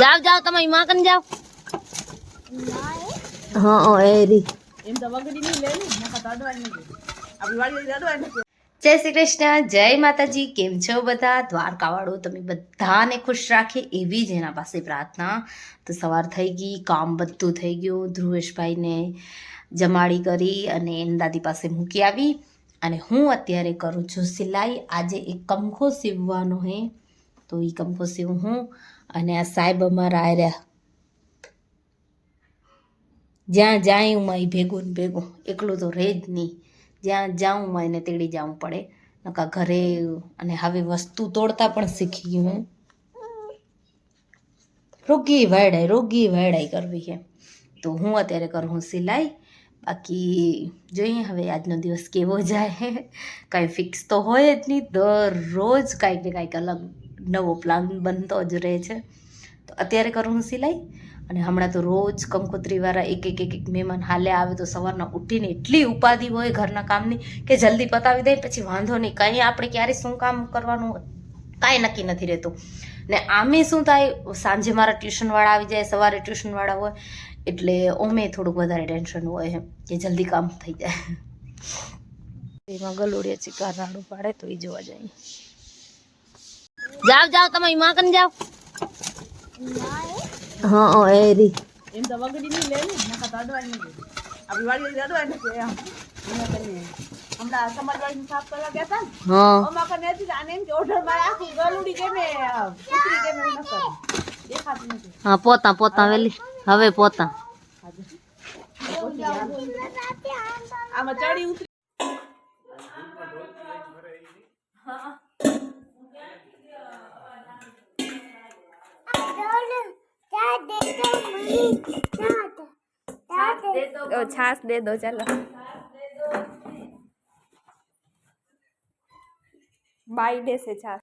જાવ જાવ તમે માં કન જાવ. હા એરી એમ તો વગડી નહીં લે આપણી વાડી અડવાની જય શ્રી કૃષ્ણ જય માતાજી કેમ છો બધા? દ્વારકાવાળો તમે બધાને ખુશ રાખે એવી જ એના પાસે પ્રાર્થના. તો સવાર થઈ ગઈ કામ બધું થઈ ગયું. ધ્રુવેશભાઈને જમાડી કરી અને એની દાદી પાસે મૂકી આવી. અને હું અત્યારે કરું છું સિલાઈ. આજે એક કંખો સીવવાનો હે. તો એ કંખો હું અને આ સાહેબ અમારા આવ્યા જ્યાં જાય હું એ ભેગું ભેગું, એકલું તો રહે જ નહીં. જ્યાં જાઉં માં એને તેડી જવું પડે. નકા ઘરે અને હવે વસ્તુ તોડતા પણ શીખી ગયું હું. રોગી વાયડાઈ રોગી વાયડાઈ કરવી છે. તો હું અત્યારે કરું સિલાઈ. બાકી જોઈએ હવે આજનો દિવસ કેવો જાય. કાંઈ ફિક્સ તો હોય જ નહીં. દરરોજ કાંઈક ને કાંઈક અલગ નવો પ્લાન બનતો જ રહે છે. તો અત્યારે કરું હું સિલાઈ અને હમણાં તો રોજ કંકોત્રીવાળા એક એક એક એક મહેમાન હાલે આવે તો સવારના ઉઠીને એટલી ઉપાધિ હોય ઘરના કામની કે જલ્દી પતાવી દે પછી વાંધો નહીં. કંઈ આપણે ક્યારે શું કામ કરવાનું કાંઈ નક્કી નથી રહેતું. ને આમે શું થાય? સાંજે મારા ટ્યુશનવાળા આવી જાય, સવારે ટ્યુશનવાળા હોય, એટલે ઓમે થોડુંક વધારે ટેન્શન હોય એમ કે જલ્દી કામ થઈ જાય. એમાં ગલુડિયા ચિકાર પાડે તો એ જોવા જાય. જાવ જાવ તમે માં કન જાવ. હા એરી એમ તો વગડી નહીં લે ને નકા અડવાની આપણી વાડી અડવાની છે એમ. હમણાં સમાજ સાફ કરવા ગયા હતા ને હા. અમા કને હતી આને એમ કે ઓઢર મારે આખું ગલુડી કેમે ઉતરી કેમે એવું ન નથી. હા પોતા પોતા વેલી. હવે પોતા. આમાં ચડી ઉતરી दो छाछ दे दो चलो। बाई बाइडे से छाछ।